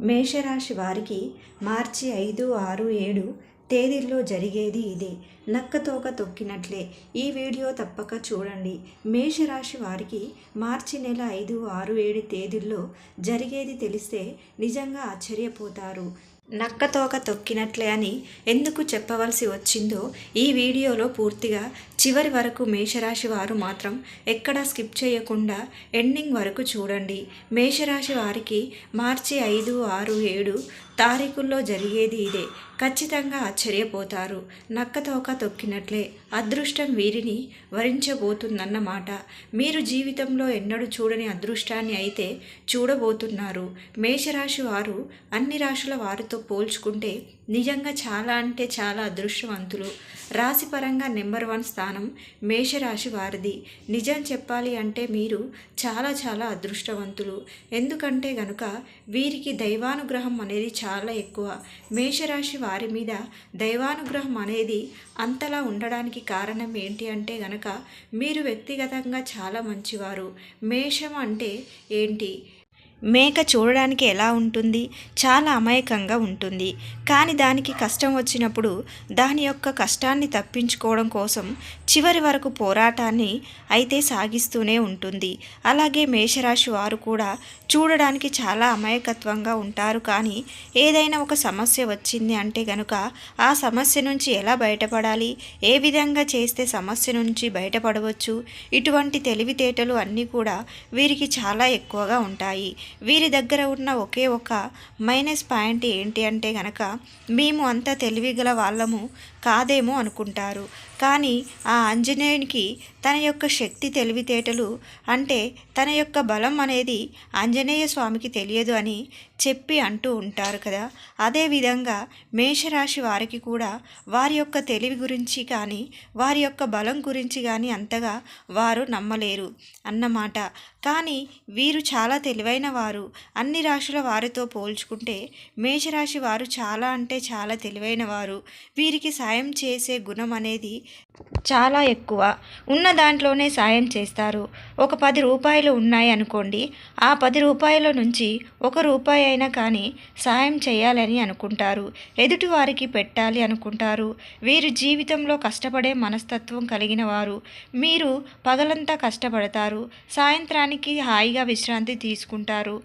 మేషరాశి వారికి మార్చి ఐదు ఆరు ఏడు తేదీల్లో జరిగేది ఇదే. నక్కతోక తొక్కినట్లే. ఈ వీడియో తప్పక చూడండి. మేషరాశి వారికి మార్చి నెల ఐదు ఆరు ఏడు తేదీల్లో జరిగేది తెలిస్తే నిజంగా ఆశ్చర్యపోతారు. నక్కతోక తొక్కినట్లే అని ఎందుకు చెప్పవలసి వచ్చిందో ఈ వీడియోలో పూర్తిగా చివరి వరకు మేషరాశి వారు మాత్రం ఎక్కడా స్కిప్ చేయకుండా ఎండింగ్ వరకు చూడండి. మేషరాశి వారికి మార్చి ఐదు ఆరు ఏడు తారీఖుల్లో జరిగేది ఇదే. ఖచ్చితంగా ఆశ్చర్యపోతారు. నక్కతోక తొక్కినట్లే. అదృష్టం వీరిని వరించబోతుందన్నమాట. మీరు జీవితంలో ఎన్నడూ చూడని అదృష్టాన్ని అయితే చూడబోతున్నారు. మేషరాశి వారు అన్ని రాశుల వారితో పోల్చుకుంటే నిజంగా చాలా అంటే చాలా అదృష్టవంతులు. రాశిపరంగా నెంబర్ వన్ స్థానం మేషరాశి వారిది. నిజం చెప్పాలి అంటే మీరు చాలా చాలా అదృష్టవంతులు. ఎందుకంటే గనుక వీరికి దైవానుగ్రహం అనేది చాలా ఎక్కువ. మేషరాశి వారి మీద దైవానుగ్రహం అనేది అంతలా ఉండడానికి కారణం ఏంటి అంటే గనక మీరు వ్యక్తిగతంగా చాలా మంచివారు. మేషం అంటే ఏంటి? మేక చూడడానికి ఎలా ఉంటుంది? చాలా అమాయకంగా ఉంటుంది. కానీ దానికి కష్టం వచ్చినప్పుడు దాని యొక్క కష్టాన్ని తప్పించుకోవడం కోసం చివరి వరకు పోరాటాన్ని అయితే సాగిస్తూనే ఉంటుంది. అలాగే మేషరాశి వారు కూడా చూడడానికి చాలా అమాయకత్వంగా ఉంటారు. కానీ ఏదైనా ఒక సమస్య వచ్చింది అంటే గనుక ఆ సమస్య నుంచి ఎలా బయటపడాలి? ఏ విధంగా చేస్తే సమస్య నుంచి బయటపడవచ్చు? ఇటువంటి తెలివితేటలు అన్నీ కూడా వీరికి చాలా ఎక్కువగా ఉంటాయి. వీరి దగ్గర ఉన్న ఒకే ఒక మైనస్ పాయింట్ ఏంటి అంటే గనక మేము అంత తెలివిగల వాళ్ళము కాదేమో అనుకుంటారు. కానీ ఆ ఆంజనేయునికి తన యొక్క శక్తి తెలివితేటలు అంటే తన యొక్క బలం అనేది ఆంజనేయ స్వామికి తెలియదు అని చెప్పి అంటూ ఉంటారు కదా. అదేవిధంగా మేషరాశి వారికి కూడా వారి యొక్క తెలివి గురించి కానీ వారి యొక్క బలం గురించి కానీ అంతగా వారు నమ్మలేరు అన్నమాట. కానీ వీరు చాలా తెలివైన వారు. అన్ని రాశుల వారితో పోల్చుకుంటే మేషరాశి వారు చాలా అంటే చాలా తెలివైన వారు. వీరికి సాయం సాయం చేసే గుణం అనేది చాలా ఎక్కువ. ఉన్న దాంట్లోనే సాయం చేస్తారు. ఒక పది రూపాయలు ఉన్నాయి అనుకోండి ఆ పది రూపాయల నుంచి ఒక రూపాయి అయినా కానీ సాయం చేయాలని అనుకుంటారు. ఎదుటి వారికి పెట్టాలి అనుకుంటారు. వీరు జీవితంలో కష్టపడే మనస్తత్వం కలిగిన వారు. మీరు పగలంతా కష్టపడతారు. సాయంత్రానికి హాయిగా విశ్రాంతి తీసుకుంటారు.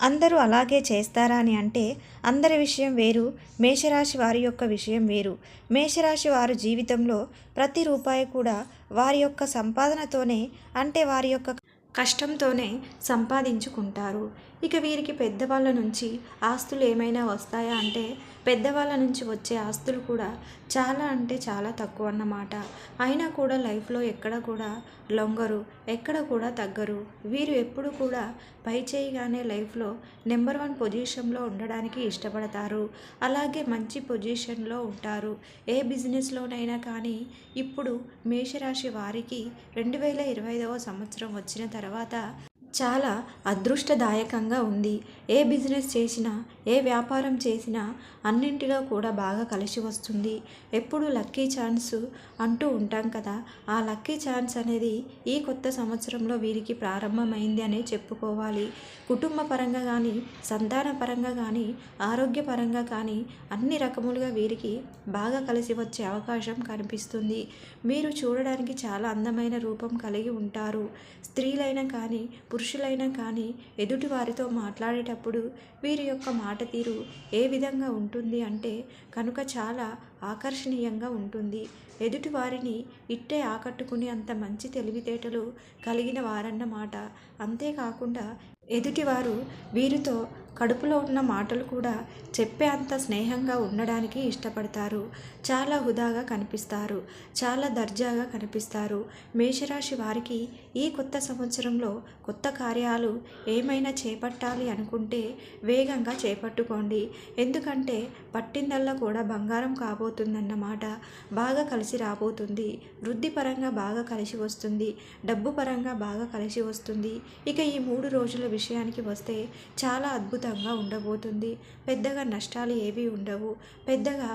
అందరూ అలాగే చేస్తారా అని అంటే అందరి విషయం వేరు మేషరాశి వారి యొక్క విషయం వేరు. మేషరాశి వారు జీవితంలో ప్రతి రూపాయి కూడా వారి యొక్క సంపాదనతోనే అంటే వారి యొక్క కష్టంతోనే సంపాదించుకుంటారు. ఇక వీరికి పెద్దవాళ్ళ నుంచి ఆస్తులు ఏమైనా వస్తాయా అంటే పెద్దవాళ్ళ నుంచి వచ్చే ఆస్తులు కూడా చాలా అంటే చాలా తక్కువ అన్నమాట. అయినా కూడా లైఫ్లో ఎక్కడ కూడా లొంగరు ఎక్కడ కూడా తగ్గరు. వీరు ఎప్పుడు కూడా పై చేయగానే లైఫ్లో నెంబర్ వన్ పొజిషన్లో ఉండడానికి ఇష్టపడతారు. అలాగే మంచి పొజిషన్లో ఉంటారు. ఏ బిజినెస్లోనైనా కానీ ఇప్పుడు మేషరాశి వారికి రెండు వేల ఇరవై ఐదవ సంవత్సరం వచ్చిన తర్వాత చాలా అదృష్టదాయకంగా ఉంది. ఏ బిజినెస్ చేసినా ఏ వ్యాపారం చేసినా అన్నింటిలో కూడా బాగా కలిసి వస్తుంది. ఎప్పుడు లక్కీ ఛాన్స్ అంటూ ఉంటాం కదా. ఆ లక్కీ ఛాన్స్ అనేది ఈ కొత్త సంవత్సరంలో వీరికి ప్రారంభమైంది అనే చెప్పుకోవాలి. కుటుంబ పరంగా కానీ సంతాన పరంగా కానీ ఆరోగ్యపరంగా కానీ అన్ని రకములుగా వీరికి బాగా కలిసి వచ్చే అవకాశం కనిపిస్తుంది. మీరు చూడడానికి చాలా అందమైన రూపం కలిగి ఉంటారు. స్త్రీలైనా కానీ పురుషులైనా కానీ ఎదుటి వారితో మాట్లాడేటప్పుడు వీరి యొక్క మాట తీరు ఏ విధంగా ఉంటుంది అంటే కనుక చాలా ఆకర్షణీయంగా ఉంటుంది. ఎదుటి వారిని ఇట్టే ఆకట్టుకునే అంత మంచి తెలివితేటలు కలిగిన వారన్నమాట. అంతేకాకుండా ఎదుటివారు వీరితో కడుపులో ఉన్న మాటలు కూడా చెప్పే అంత స్నేహంగా ఉండడానికి ఇష్టపడతారు. చాలా హుదాగా కనిపిస్తారు. చాలా దర్జాగా కనిపిస్తారు. మేషరాశి వారికి ఈ కొత్త సంవత్సరంలో కొత్త కార్యాలు ఏమైనా చేపట్టాలి అనుకుంటే వేగంగా చేపట్టుకోండి. ఎందుకంటే పట్టిందల్లా కూడా బంగారం కాబోతుందన్నమాట. బాగా కలిసి రాబోతుంది. వృద్ధిపరంగా బాగా కలిసి వస్తుంది. డబ్బు పరంగా బాగా కలిసి వస్తుంది. ఇక ఈ మూడు రోజుల విషయానికి వస్తే చాలా అద్భుతంగా ఉండబోతుంది. పెద్దగా నష్టాలు ఏవి ఉండవు. పెద్దగా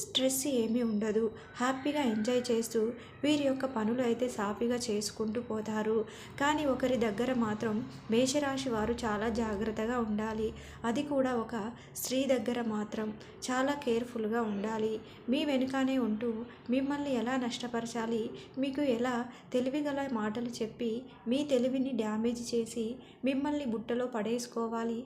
స్ట్రెస్ ఏమీ ఉండదు. హ్యాపీగా ఎంజాయ్ చేస్తూ వీరి యొక్క పనులు అయితే సాఫీగా చేసుకుంటూ పోతారు. కానీ ఒకరి దగ్గర మాత్రం మేషరాశి వారు చాలా జాగ్రత్తగా ఉండాలి. అది కూడా ఒక స్త్రీ దగ్గర మాత్రం చాలా కేర్ఫుల్గా ఉండాలి. మీ వెనుకనే ఉంటూ మిమ్మల్ని ఎలా నష్టపరచాలి? మీకు ఎలా తెలివిగల మాటలు చెప్పి మీ తెలివిని డ్యామేజ్ చేసి మిమ్మల్ని బుట్టలో పడేసుకోవాలి?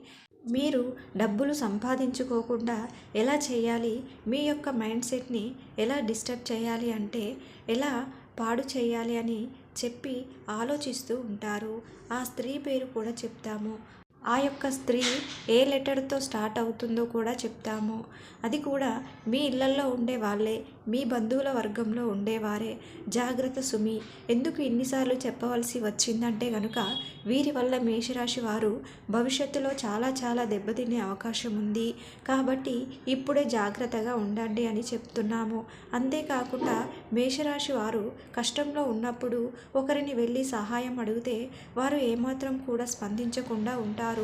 మీరు డబ్బులు సంపాదించుకోకుండా ఎలా చేయాలి? మీ యొక్క మైండ్ సెట్ని ఎలా డిస్టర్బ్ చేయాలి అంటే ఎలా పాడు చేయాలి అని చెప్పి ఆలోచిస్తూ ఉంటారు. ఆ స్త్రీ పేరు కూడా చెప్తాము. ఆ యొక్క స్త్రీ ఏ లెటర్తో స్టార్ట్ అవుతుందో కూడా చెప్తాము. అది కూడా మీ ఇళ్ళల్లో ఉండే వాళ్ళే మీ బంధువుల వర్గంలో ఉండేవారే. జాగ్రత్త సుమి ఎందుకు ఇన్నిసార్లు చెప్పవలసి వచ్చిందంటే కనుక వీరి వల్ల మేషరాశి వారు భవిష్యత్తులో చాలా చాలా దెబ్బతినే అవకాశం ఉంది. కాబట్టి ఇప్పుడే జాగ్రత్తగా ఉండండి అని చెప్తున్నాము. అంతేకాకుండా మేషరాశి వారు కష్టంలో ఉన్నప్పుడు ఒకరిని వెళ్ళి సహాయం అడిగితే వారు ఏమాత్రం కూడా స్పందించకుండా ఉంటారు.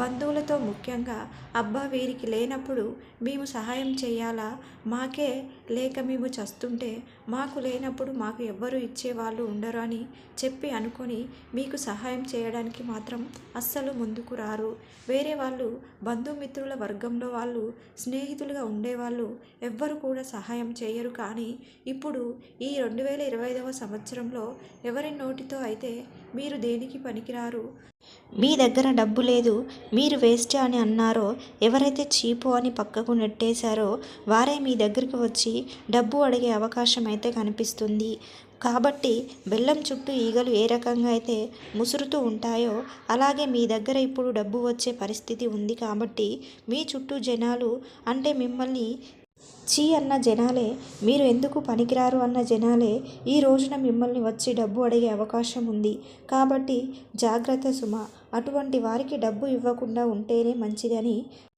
బంధువులతో ముఖ్యంగా అబ్బా వీరికి లేనప్పుడు మేము సహాయం చేయాలా? మాకే లేక మేము చస్తుంటే మాకు లేనప్పుడు మాకు ఎవ్వరు ఇచ్చేవాళ్ళు ఉండరు అని చెప్పి అనుకొని మీకు సహాయం చేయడానికి మాత్రం అస్సలు ముందుకు రారు. వేరే వాళ్ళు బంధుమిత్రుల వర్గంలో వాళ్ళు స్నేహితులుగా ఉండేవాళ్ళు ఎవ్వరు కూడా సహాయం చేయరు. కానీ ఇప్పుడు ఈ రెండు వేల ఇరవై ఐదవ సంవత్సరంలో ఎవరి నోటితో అయితే మీరు దేనికి పనికిరారు? మీ దగ్గర డబ్బు లేదు మీరు వేస్ట్ అని అన్నారో ఎవరైతే చీపు అని పక్కకు నెట్టేశారో వారే మీ దగ్గరికి వచ్చి డబ్బు అడిగే అవకాశం అయితే కనిపిస్తుంది. కాబట్టి బెల్లం చుట్టూ ఈగలు ఏ రకంగా అయితే ముసురుతూ ఉంటాయో అలాగే మీ దగ్గర ఇప్పుడు డబ్బు వచ్చే పరిస్థితి ఉంది కాబట్టి మీ చుట్టూ జనాలు అంటే మిమ్మల్ని చీ అన్న జనాలే మీరు ఎందుకు పనికిరారు అన్న జనాలే ఈ రోజున మిమ్మల్ని వచ్చి డబ్బు అడిగే అవకాశం ఉంది. కాబట్టి జాగ్రత్త సుమ. అటువంటి వారికి డబ్బు ఇవ్వకుండా ఉంటేనే మంచిదని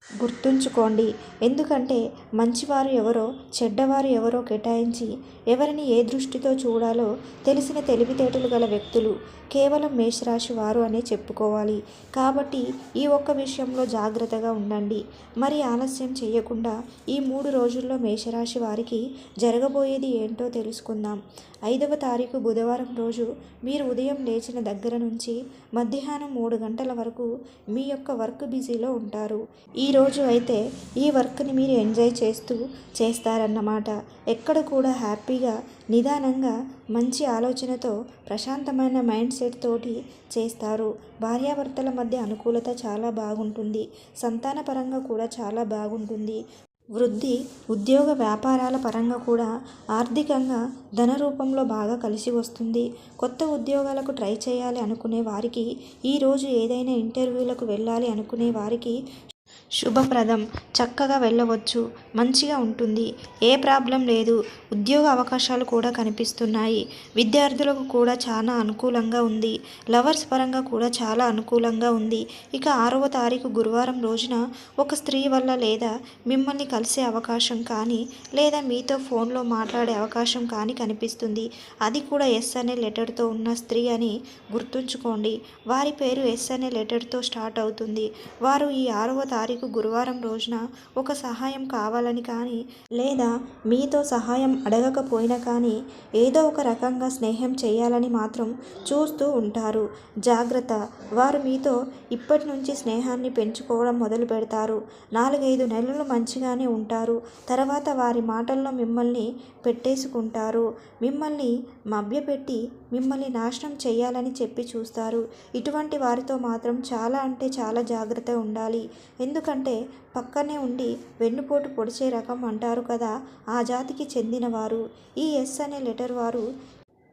గుర్తుంచుకోండి. ఎందుకంటే మంచివారు ఎవరో చెడ్డవారు ఎవరో కేటాయించి ఎవరిని ఏ దృష్టితో చూడాలో తెలిసిన తెలివితేటలు గల వ్యక్తులు కేవలం మేషరాశి వారు అనే చెప్పుకోవాలి. కాబట్టి ఈ ఒక్క విషయంలో జాగ్రత్తగా ఉండండి. మరి ఆలస్యం చేయకుండా ఈ మూడు రోజుల్లో మేషరాశి వారికి జరగబోయేది ఏంటో తెలుసుకుందాం. ఐదవ తారీఖు బుధవారం రోజు మీరు ఉదయం లేచిన దగ్గర నుంచి మధ్యాహ్నం మూడు గంటల వరకు మీ యొక్క వర్క్ బిజీలో ఉంటారు. ఈ రోజు అయితే ఈ వర్క్ని మీరు ఎంజాయ్ చేస్తూ చేస్తారన్నమాట. ఎక్కడ కూడా హ్యాపీగా నిదానంగా మంచి ఆలోచనతో ప్రశాంతమైన మైండ్ సెట్ తోటి చేస్తారు. భార్యాభర్తల మధ్య అనుకూలత చాలా బాగుంటుంది. సంతానపరంగా కూడా చాలా బాగుంటుంది. వృద్ధి ఉద్యోగ వ్యాపారాల పరంగా కూడా ఆర్థికంగా ధన రూపంలో బాగా కలిసి వస్తుంది. కొత్త ఉద్యోగాలకు ట్రై చేయాలి అనుకునే వారికి ఈరోజు ఏదైనా ఇంటర్వ్యూలకు వెళ్ళాలి అనుకునే వారికి శుభప్రదం. చక్కగా వెళ్ళవచ్చు. మంచిగా ఉంటుంది. ఏ ప్రాబ్లం లేదు. ఉద్యోగ అవకాశాలు కూడా కనిపిస్తున్నాయి. విద్యార్థులకు కూడా చాలా అనుకూలంగా ఉంది. లవర్స్ పరంగా కూడా చాలా అనుకూలంగా ఉంది. ఇక ఆరవ తారీఖు గురువారం రోజున ఒక స్త్రీ వల్ల లేదా మిమ్మల్ని కలిసే అవకాశం కానీ లేదా మీతో ఫోన్లో మాట్లాడే అవకాశం కానీ కనిపిస్తుంది. అది కూడా ఎస్ అనే లెటర్తో ఉన్న స్త్రీ అని గుర్తుంచుకోండి. వారి పేరు ఎస్ అనే లెటర్తో స్టార్ట్ అవుతుంది. వారు ఈ ఆరవ తారీఖు వారికి గురువారం రోజున ఒక సహాయం కావాలని కానీ లేదా మీతో సహాయం అడగకపోయినా కానీ ఏదో ఒక రకంగా స్నేహం చేయాలని మాత్రం చూస్తూ ఉంటారు. జాగ్రత్త! వారు మీతో ఇప్పటి నుంచి స్నేహాన్ని పెంచుకోవడం మొదలు పెడతారు. నాలుగైదు నెలలు మంచిగానే ఉంటారు. తర్వాత వారి మాటల్లో మిమ్మల్ని పెట్టేసుకుంటారు. మిమ్మల్ని మభ్యపెట్టి మిమ్మల్ని నాశనం చేయాలని చెప్పి చూస్తారు. ఇటువంటి వారితో మాత్రం చాలా అంటే చాలా జాగ్రత్త ఉండాలి. ఎందుకంటే పక్కనే ఉండి వెన్నుపోటు పొడిచే రకం అంటారు కదా ఆ జాతికి చెందినవారు. ఈ ఎస్ అనే లెటర్ వారు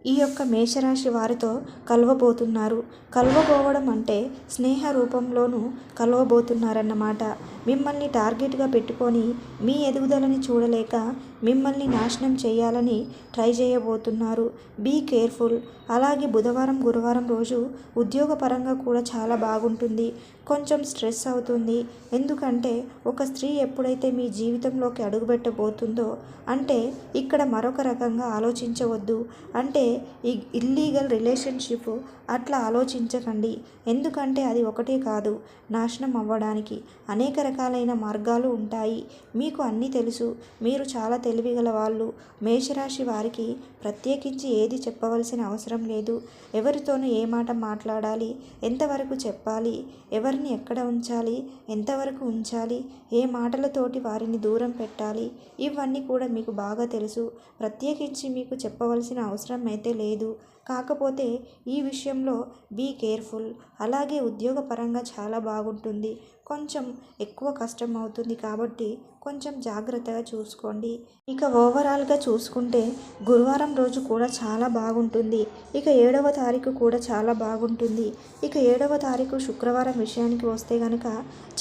ఈ యొక్క మేషరాశి వారితో కలవబోతున్నారు. కలవబోవడం అంటే స్నేహ రూపంలోనూ కలవబోతున్నారన్నమాట. మిమ్మల్ని టార్గెట్గా పెట్టుకొని మీ ఎదుగుదలని చూడలేక మిమ్మల్ని నాశనం చేయాలని ట్రై చేయబోతున్నారు. Be careful. అలాగే బుధవారం గురువారం రోజు ఉద్యోగపరంగా కూడా చాలా బాగుంటుంది. కొంచెం స్ట్రెస్ అవుతుంది. ఎందుకంటే ఒక స్త్రీ ఎప్పుడైతే మీ జీవితంలోకి అడుగుపెట్టబోతుందో అంటే ఇక్కడ మరొక రకంగా ఆలోచించవద్దు. అంటే ఈ ఇల్లీగల్ రిలేషన్షిప్ అట్లా ఆలోచించకండి. ఎందుకంటే అది ఒకటే కాదు నాశనం అవ్వడానికి అనేక రకాలైన మార్గాలు ఉంటాయి. మీకు అన్నీ తెలుసు. మీరు చాలా తెలివిగల వాళ్ళు. మేషరాశి వారికి ప్రత్యేకించి ఏది చెప్పవలసిన అవసరం లేదు. ఎవరితోనూ ఏ మాట మాట్లాడాలి? ఎంతవరకు చెప్పాలి? ఎవరిని ఎక్కడ ఉంచాలి? ఎంతవరకు ఉంచాలి? ఏ మాటలతోటి వారిని దూరం పెట్టాలి? ఇవన్నీ కూడా మీకు బాగా తెలుసు. ప్రత్యేకించి మీకు చెప్పవలసిన అవసరం అయితే లేదు. కాకపోతే ఈ విషయంలో బీ కేర్ఫుల్ అలాగే ఉద్యోగపరంగా చాలా బాగుంటుంది. కొంచెం ఎక్కువ కష్టం అవుతుంది కాబట్టి కొంచెం జాగ్రత్తగా చూసుకోండి. ఇక ఓవరాల్గా చూసుకుంటే గురువారం రోజు కూడా చాలా బాగుంటుంది. ఇక ఏడవ తారీఖు కూడా చాలా బాగుంటుంది. ఇక ఏడవ తారీఖు శుక్రవారం విషయానికి వస్తే కనుక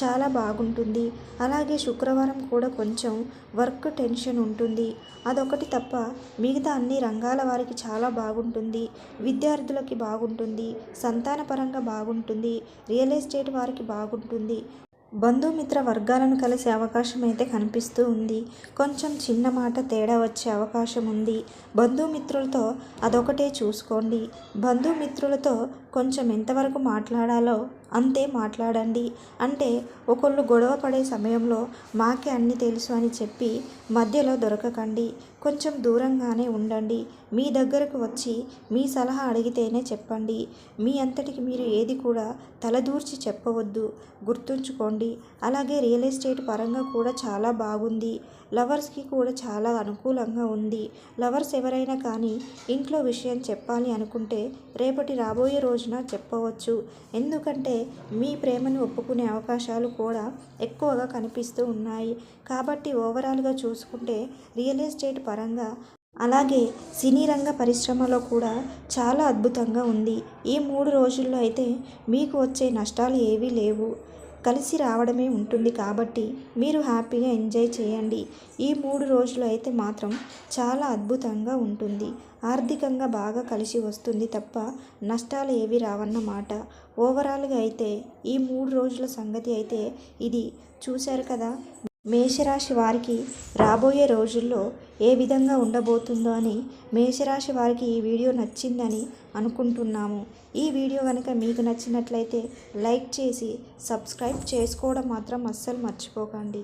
చాలా బాగుంటుంది. అలాగే శుక్రవారం కూడా కొంచెం వర్క్ టెన్షన్ ఉంటుంది. అదొకటి తప్ప మిగతా అన్ని రంగాల వారికి చాలా బాగుంటుంది. విద్యార్థులకి బాగుంటుంది సంతానపరంగా బాగుంటుంది రియల్ ఎస్టేట్ వారికి బాగుంటుంది. బంధుమిత్ర వర్గాలను కలిసే అవకాశం అయితే కనిపిస్తూ ఉంది. కొంచెం చిన్న మాట తేడా వచ్చే అవకాశం ఉంది. బంధుమిత్రులతో అదొకటే చూసుకోండి. బంధుమిత్రులతో కొంచెం ఎంతవరకు మాట్లాడాలో అంతే మాట్లాడండి. అంటే ఒకళ్ళు గొడవ పడే సమయంలో మాకే అన్ని తెలుసు అని చెప్పి మధ్యలో దొరకకండి. కొంచెం దూరంగానే ఉండండి. మీ దగ్గరకు వచ్చి మీ సలహా అడిగితేనే చెప్పండి. మీ అంతటికి మీరు ఏది కూడా తలదూర్చి చెప్పవద్దు. గుర్తుంచుకోండి. అలాగే రియల్ ఎస్టేట్ పరంగా కూడా చాలా బాగుంది. లవర్స్కి కూడా చాలా అనుకూలంగా ఉంది. లవర్స్ ఎవరైనా కానీ ఇంట్లో విషయం చెప్పాలి అనుకుంటే రేపటి రాబోయే రోజున చెప్పవచ్చు. ఎందుకంటే మీ ప్రేమను ఒప్పుకునే అవకాశాలు కూడా ఎక్కువగా కనిపిస్తూ ఉన్నాయి. కాబట్టి ఓవరాల్గా చూసుకుంటే రియల్ ఎస్టేట్ పరంగా అలాగే సినీ రంగ పరిశ్రమలో కూడా చాలా అద్భుతంగా ఉంది. ఈ మూడు రోజుల్లో అయితే మీకు వచ్చే నష్టాలు ఏవీ లేవు. కలిసి రావడమే ఉంటుంది కాబట్టి మీరు హ్యాపీగా ఎంజాయ్ చేయండి. ఈ మూడు రోజులు అయితే మాత్రం చాలా అద్భుతంగా ఉంటుంది. ఆర్థికంగా బాగా కలిసి వస్తుంది తప్ప నష్టాలు ఏవి రావన్నమాట. ఓవరాల్గా అయితే ఈ మూడు రోజుల సంగతి అయితే ఇది. చూశారు కదా? మేషరాశి వారికి రాబోయే రోజుల్లో ఏ విధంగా ఉండబోతుందో అని మేషరాశి వారికి ఈ వీడియో నచ్చిందని అనుకుంటున్నాము. ఈ వీడియో కనుక మీకు నచ్చినట్లయితే లైక్ చేసి సబ్స్క్రైబ్ చేసుకోవడం మాత్రం అస్సలు మర్చిపోకండి.